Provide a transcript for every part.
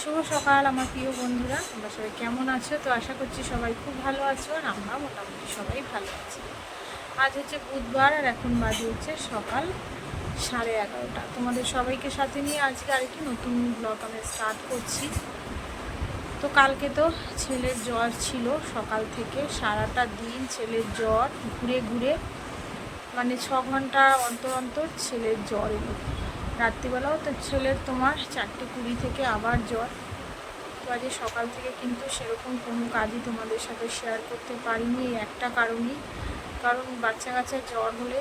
শুভ সকাল আমার প্রিয় বন্ধুরা। তোমরা সবাই কেমন আছো? তো আশা করছি সবাই খুব ভালো আছো আর আমরা মোটামুটি সবাই ভালো আছি। আজ হচ্ছে বুধবার আর এখন বাজে হচ্ছে সকাল সাড়ে এগারোটা। তোমাদের সবাইকে সাথে নিয়ে আজকে আরেকটি নতুন ব্লগ আমি স্টার্ট করছি। তো কালকে তো ছেলের জ্বর ছিল। সকাল থেকে সারাটা দিন ছেলের জ্বর, ঘুরে ঘুরে মানে ছ ঘণ্টা অন্তর অন্তর ছেলের জ্বর এলো। রাত্রিবেলাও তো ছেলের তোমার চারটে কুড়ি থেকে আবার জ্বর। তো আজকে সকাল থেকে কিন্তু সেরকম কোনো কাজই তোমাদের সাথে শেয়ার করতে পারিনি একটা কারণেই। কারণ বাচ্চা কাচ্চা জ্বর হলে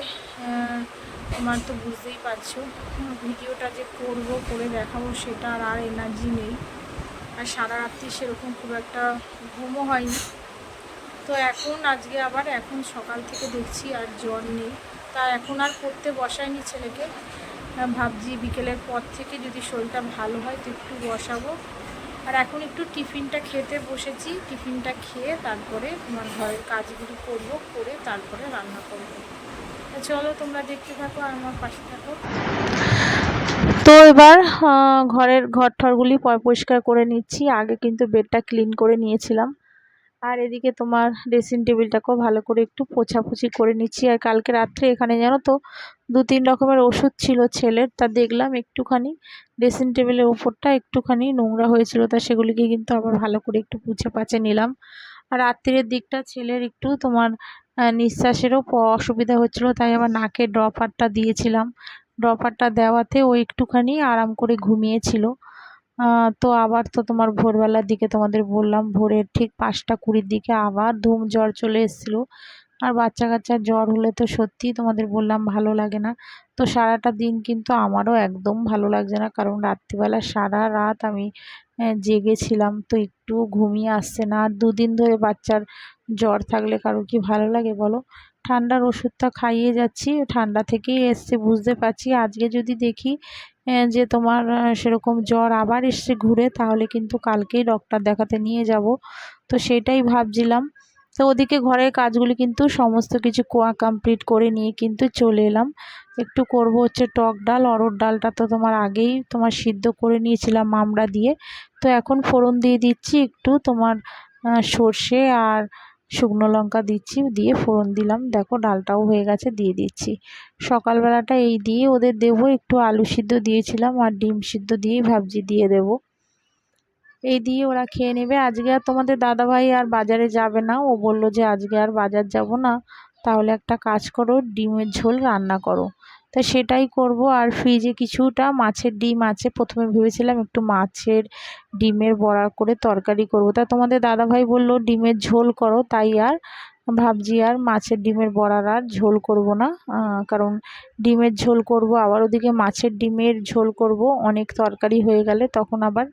তোমার তো বুঝতেই পারছ, ভিডিওটা যে করব, করে দেখাবো সেটা আর এনার্জি নেই। আর সারা রাত্রি সেরকম খুব একটা ঘুমও হয়নি। তো এখন আজকে আবার এখন সকাল থেকে দেখছি আর জ্বর নেই। তা এখন আর পড়তে বসায়নি ছেলেকে। ভাবছি বিকেলের পর থেকে যদি শরীরটা ভালো হয় তো একটু বসাবো। আর এখন একটু টিফিনটা খেতে বসেছি, টিফিনটা খেয়ে তারপরে তোমার ঘরের কাজগুলো করব, করে তারপরে রান্না করব। চলো তোমরা দেখতে থাকো আর আমার পাশে থাকো। তো এবার ঘরের ঘর ঠরগুলি পরিষ্কার করে নিচ্ছি। আগে কিন্তু বেডটা ক্লিন করে নিয়েছিলাম। আর এদিকে তোমার ড্রেসিং টেবিলটাকেও ভালো করে একটু পোছাপুছি করে নিচ্ছি। আর কালকে রাত্রে এখানে জানো তো, দু তিন রকমের ওষুধ ছিল ছেলের, তা দেখলাম একটুখানি ড্রেসিং টেবিলের ওপরটা একটুখানি নোংরা হয়েছিল, তা সেগুলিকে কিন্তু আবার ভালো করে একটু পুছে পাচে নিলাম। আর রাত্রির দিকটা ছেলের একটু তোমার নিঃশ্বাসেরও অসুবিধা হচ্ছিল, তাই আবার নাকে ড্রপারটা দিয়েছিলাম। ড্রপারটা দেওয়াতে ও একটুখানি আরাম করে ঘুমিয়েছিল। তো আবার তো তোমার ভোরবেলার দিকে তোমাদের বললাম, ভোরের ঠিক পাঁচটা কুড়ির দিকে আবার ধুম জ্বর চলে এসেছিল। আর বাচ্চা কাচ্চার জ্বর হলে তো সত্যিই তোমাদের বললাম ভালো লাগে না। তো সারাটা দিন কিন্তু আমারও একদম ভালো লাগছে না, কারণ রাত্রিবেলা সারা রাত আমি জেগেছিলাম। তো একটু ঘুমিয়ে আসছে না। আর দুদিন ধরে বাচ্চার জ্বর থাকলে কারও কি ভালো লাগে বলো? ঠান্ডার ওষুধটা খাইয়ে যাচ্ছি। ঠান্ডা থেকেই এসছে, বুঝতে পারছি। আজকে যদি দেখি যে তোমার সেরকম জ্বর আবার এসছে ঘুরে, তাহলে কিন্তু কালকেই ডক্টর দেখাতে নিয়ে যাব। তো সেটাই ভাবছিলাম। তো ওদিকে ঘরের কাজগুলি কিন্তু সমস্ত কিছু কোয়া কমপ্লিট করে নিয়ে কিন্তু চলে এলাম। একটু করব হচ্ছে টক ডাল অরহর ডালটা তো তোমার আগেই তোমার সিদ্ধ করে নিয়েছিলাম মামড়া দিয়ে। তো এখন ফোড়ন দিয়ে দিচ্ছি একটু তোমার সর্ষে আর শুকনো লঙ্কা দিচ্ছি, দিয়ে ফোড়ন দিলাম। দেখো ডালটাও হয়ে গেছে, দিয়ে দিচ্ছি। সকালবেলাটা এই দিয়ে ওদের দেবো, একটু আলু সিদ্ধ দিয়েছিলাম আর ডিম সিদ্ধ দিয়েই ভাবছি দিয়ে দেবো। এই দিয়ে ওরা খেয়ে নেবে। আজকে আর তোমাদের দাদাভাই আর বাজারে যাবে না। ও বলল যে, আজকে আর বাজার যাব না। তাহলে একটা কাজ করো, ডিমের ঝোল রান্না করো। তা সেটাই করব। আর ফ্রিজে কিছুটা মাছের ডিম আছে, প্রথমে ভেবেছিলাম একটু মাছের ডিমের বড়া করে তরকারি করব। তা তোমাদের দাদাভাই বলল, ডিমের ঝোল করো, তাই আর ভাবছি আর মাছের ডিমের বড়ার আর ঝোল করব না। কারণ ডিমের ঝোল করব, আবার ওদিকে মাছের ডিমের ঝোল করব, অনেক তরকারি হয়ে গেলে তখন আবার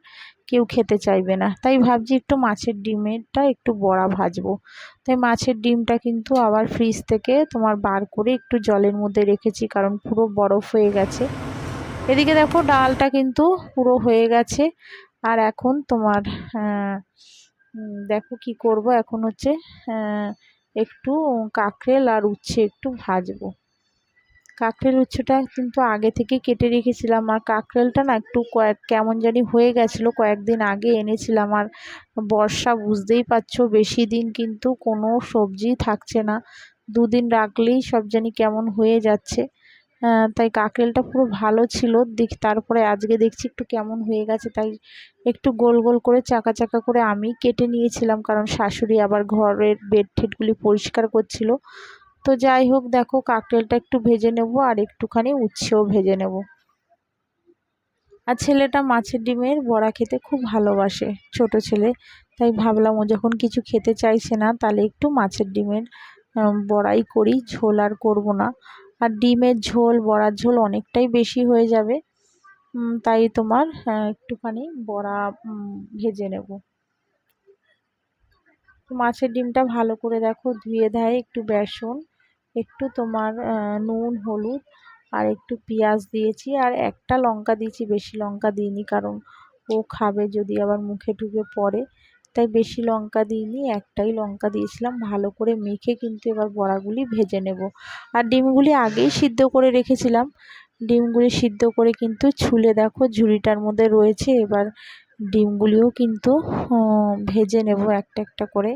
কেউ খেতে চাইবে না। তাই ভাবছি একটু মাছের ডিমেরটা একটু বড়া ভাজবো। তাই মাছের ডিমটা কিন্তু আবার ফ্রিজ থেকে তোমার বার করে একটু জলের মধ্যে রেখেছি, কারণ পুরো বরফ হয়ে গেছে। এদিকে দেখো ডালটা কিন্তু পুরো হয়ে গেছে, আর এখন তোমার দেখো কি করব, এখন হচ্ছে একটু কাঁকরেল আর উচ্ছে একটু ভাজবো। কাঁকরেল উচ্ছেটা কিন্তু আগে থেকে কেটে রেখেছিলাম আর কাঁকরেলটা না একটু কয়েক, কেমন জানি হয়ে গেছিল কয়েকদিন আগে এনেছিলাম আর বর্ষা বুঝতেই পারছ বেশি দিন কিন্তু কোনো সবজি থাকছে না। দুদিন রাখলেই সব জানি কেমন হয়ে যাচ্ছে। তাই কাঁকরেলটা পুরো ভালো ছিল। দেখ, তারপরে আজকে দেখছি একটু কেমন হয়ে গেছে। তাই একটু গোল গোল করে, চাকা চাকা করে আমি কেটে নিয়েছিলাম, কারণ শাশুড়ি আবার ঘরের বেড ঠেটগুলি পরিষ্কার করছিল। তো যাই হোক, দেখো কাকরেলটা একটু ভেজে নেব আর একটুখানি উচ্ছেও ভেজে নেব। আর ছেলেটা মাছের ডিমের বড়া খেতে খুব ভালোবাসে, ছোট ছেলে। তাই ভাবলাম ও যখন কিছু খেতে চাইছে না, তাহলে একটু মাছের ডিমের বড়াই করি, ঝোল আর করব না। আর ডিমের ঝোল, বড়ার ঝোল অনেকটাই বেশি হয়ে যাবে। তাই তোমার একটুখানি বড়া ভেজে নেব। মাছের ডিমটা ভালো করে দেখো, ধুয়ে দেয় একটু বেসন, একটু তোমার নুন, হলুদ, আর একটু পেঁয়াজ দিয়েছি, আর একটা লঙ্কা দিয়েছি, বেশি লঙ্কা দিইনি, কারণ ও খাবে যদি আবার মুখে ঢুকে পড়ে। তাই বেশি লঙ্কা দিইনি, একটাই লঙ্কা দিয়েছিলাম। ভালো করে মেখে কিন্তু এবার বড়াগুলি ভেজে নেব। আর ডিমগুলি আগেই সিদ্ধ করে রেখেছিলাম। ডিমগুলি সিদ্ধ করে কিন্তু ছুলে দেখো ঝুড়িটার মধ্যে রয়েছে, এবার ডিমগুলিও কিন্তু ভেজে নেব একটা একটা করে।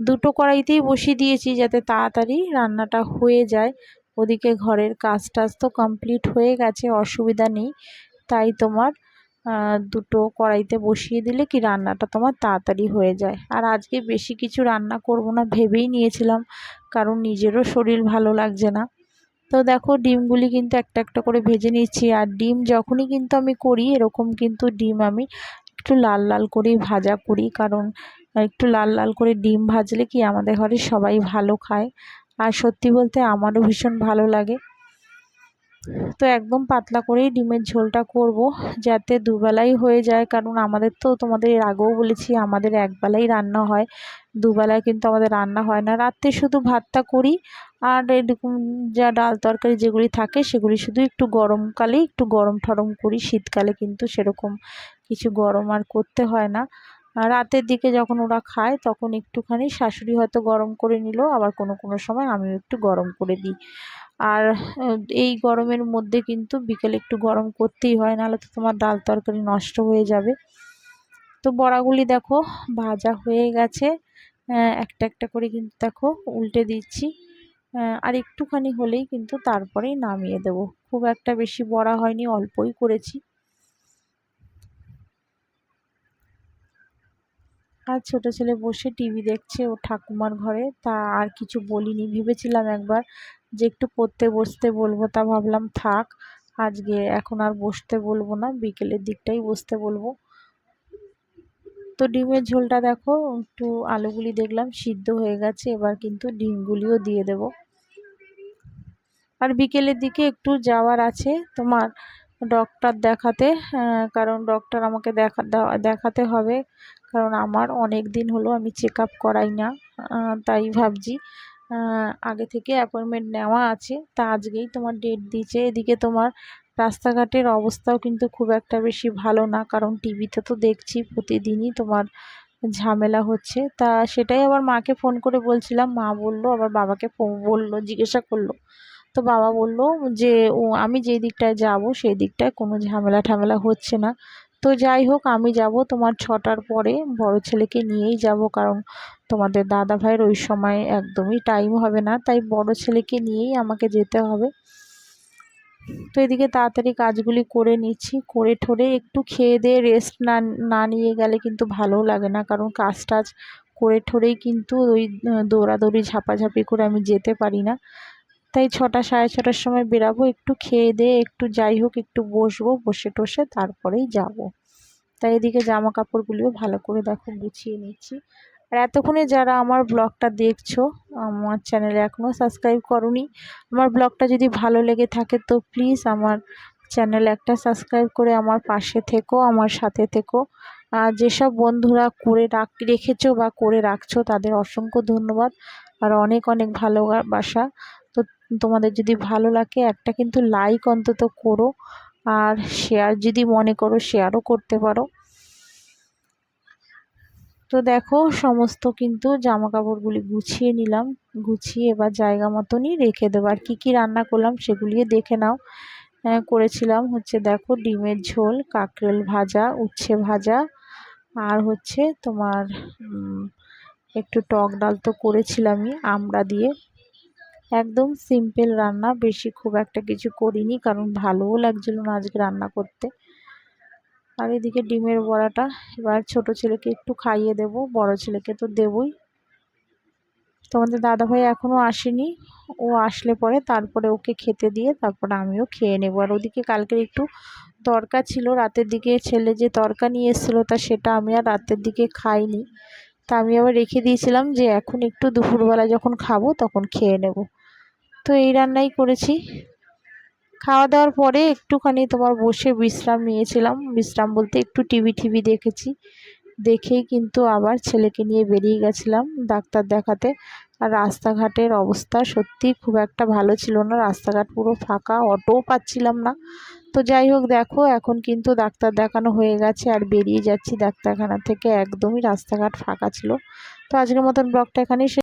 দুটো কড়াইতেই বসিয়ে দিয়েছি যাতে তাড়াতাড়ি রান্নাটা হয়ে যায়। ওদিকে ঘরের কাজ টাজ তো কমপ্লিট হয়ে গেছে, অসুবিধা নেই। তাই তোমার দুটো কড়াইতে বসিয়ে দিলে কি রান্নাটা তোমার তাড়াতাড়ি হয়ে যায়। আর আজকে বেশি কিছু রান্না করব না ভেবেই নিয়েছিলাম, কারণ নিজেরও শরীর ভালো লাগছে না। তো দেখো ডিমগুলি কিন্তু একটা একটা করে ভেজে নিচ্ছি, আর ডিম যখনই কিন্তু আমি করি এরকম কিন্তু ডিম আমি একটু লাল লাল করেই ভাজা করি, কারণ একটু লাল লাল করে ডিম ভাজলে কি আমাদের ঘরে সবাই ভালো খায়। আর সত্যি বলতে আমারও ভীষণ ভালো লাগে। তো একদম পাতলা করেই ডিমের ঝোলটা করব, যাতে দুবেলাই হয়ে যায়। কারণ আমাদের তো তোমাদের এর আগেও বলেছি, আমাদের একবেলাই রান্না হয়। দুবেলায় কিন্তু আমাদের রান্না হয় না। রাত্রে শুধু ভাতটা করি, আর এরকম যা ডাল তরকারি যেগুলি থাকে, সেগুলি শুধু একটু গরমকালেই একটু গরম ঠরম করি। শীতকালে কিন্তু সেরকম কিছু গরম আর করতে হয় না। রাতের দিকে যখন ওরা খায়, তখন একটুখানি শাশুড়ি হয়তো গরম করে নিল, আবার কোনো কোনো সময় আমিও একটু গরম করে দিই। আর এই গরমের মধ্যে কিন্তু বিকেলে একটু গরম করতেই হয়, নাহলে তো তোমার ডাল তরকারি নষ্ট হয়ে যাবে। তো বড়াগুলি দেখো ভাজা হয়ে গেছে একটা একটা করে কিন্তু দেখো উল্টে দিচ্ছি আর একটুখানি হলেই কিন্তু তারপরেই নামিয়ে দেব। খুব একটা বেশি বড়া হয়নি, অল্পই করেছি। আর ছোটো ছেলে বসে টিভি দেখছে, ও ঠাকুমার ঘরে, তা আর কিছু বলিনি, ভেবেছিলাম একবার যে একটু পড়তে, বসতে বলব তা ভাবলাম থাক। আজকে এখন আর বসতে বলব না, বিকেলের দিকটাই বসতে বলব। তো ডিমের ঝোলটা দেখো, একটু আলুগুলি দেখলাম, সিদ্ধ হয়ে গেছে, এবার কিন্তু ডিমগুলিও দিয়ে দেব। আর বিকেলের দিকে একটু যাওয়ার আছে তোমার ডক্টর দেখাতে কারণ ডক্টর আমাকে দেখা দেখাতে হবে। কারণ আমার অনেক দিন হলো আমি চেক আপ করাই না তাই ভাবছি। আগে থেকে অ্যাপয়েন্টমেন্ট নেওয়া আছে। তা আজকেই তোমার ডেট দিয়েছে। এদিকে তোমার রাস্তাঘাটের অবস্থাও কিন্তু খুব একটা বেশি ভালো না, কারণ টিভিতে তো দেখছি প্রতিদিনই তোমার ঝামেলা হচ্ছে। তা সেটাই আবার মাকে ফোন করে বলছিলাম। মা বলল, আবার বাবাকে বলল, জিজ্ঞাসা করল। তো বাবা বলল যে, ও, আমি যেই দিকটায় যাব, সেই দিকটায় কোনো ঝামেলা ঠামেলা হচ্ছে না। তো যাই হোক, আমি যাব তোমার ছটার পরে। বড় ছেলেকে নিয়েই যাব, কারণ তোমাদের দাদা ভাইয়ের ওই সময় একদমই টাইম হবে না। তাই বড় ছেলেকে নিয়েই আমাকে যেতে হবে। তো এদিকে তাড়াতাড়ি কাজগুলি করে নিচ্ছি। করে ঠোরে একটু খেয়ে দিয়ে রেস্ট না না নিয়ে গেলে কিন্তু ভালোও লাগে না। কারণ কাজ টাজ করে ঠোরেই কিন্তু ওই দৌড়াদৌড়ি, ঝাপাঝাপি করে আমি যেতে পারি না। তাই ছটা, সাড়ে ছটার সময় বেরাবো, একটু খেয়ে দিয়ে একটু যাই হোক, একটু বসবো, বসে টসে তারপরেই যাব। তাই এদিকে জামা কাপড়গুলিও ভালো করে দেখো গুছিয়ে নিচ্ছি। আর এতক্ষণে যারা আমার ব্লগটা দেখছ, আমার চ্যানেলে এখনও সাবস্ক্রাইব করনি, আমার ব্লগটা যদি ভালো লেগে থাকে তো প্লিজ আমার চ্যানেলে একটা সাবস্ক্রাইব করে আমার পাশে থেকো, আমার সাথে থেকো। আর যেসব বন্ধুরা করে রাখ, রেখেছো বা করে রাখছো তাদের অসংখ্য ধন্যবাদ। আর অনেক অনেক ভালোবাসা। তোমাদের যদি ভালো লাগে একটা কিন্তু লাইক অন্তত করো। আর শেয়ার যদি মনে করো শেয়ারও করতে পারো। তো দেখো সমস্ত কিন্তু জামা কাপড়গুলি গুছিয়ে নিলাম। গুছিয়ে এবার জায়গা মতনই রেখে দেবো। আর কী কী রান্না করলাম সেগুলিও দেখে নাও। হ্যাঁ, করেছিলাম হচ্ছে দেখো ডিমের ঝোল কাঁকরোল ভাজা উচ্ছে ভাজা আর হচ্ছে তোমার একটু টক ডাল তো করেছিলামই আমড়া দিয়ে। একদম সিম্পল রান্না, বেশি খুব একটা কিছু করিনি কারণ ভালোও লাগছিল না আজকে রান্না করতে। আর এদিকে ডিমের বড়াটা এবার ছোট ছেলেকে একটু খাইয়ে দেব, বড় ছেলেকে তো দেবই। তোমাদের দাদাভাই এখনও আসেনি, ও আসলে পরে তারপরে ওকে খেতে দিয়ে তারপরে আমিও খেয়ে নেব। আর ওদিকে কালকের একটু তরকা ছিল, রাতের দিকে ছেলে যে তরকা নিয়ে এসেছিল তা সেটা আমি আর রাতের দিকে খাইনি। তা আমি আবার রেখে দিয়েছিলাম যে এখন একটু দুপুরবেলা যখন খাব তখন খেয়ে নেব। তো এই রান্নাই করেছি। খাওয়া দাওয়ার পরে একটুখানি তোমার বসে বিশ্রাম নিয়েছিলাম। বিশ্রাম বলতে একটু টিভি টিভি দেখেছি। দেখেই কিন্তু আবার ছেলেকে নিয়ে বেরিয়ে গেছিলাম ডাক্তার দেখাতে। আর রাস্তাঘাটের অবস্থা সত্যি খুব একটা ভালো ছিল না। রাস্তাঘাট পুরো ফাঁকা, অটোও পাচ্ছিলাম না। তো যাই হোক দেখো, এখন কিন্তু ডাক্তার দেখানো হয়ে গেছে আর বেরিয়ে যাচ্ছি ডাক্তারখানা থেকে। একদমই রাস্তাঘাট ফাঁকা ছিল। তো আজকের মতন ব্লগটা এখানেই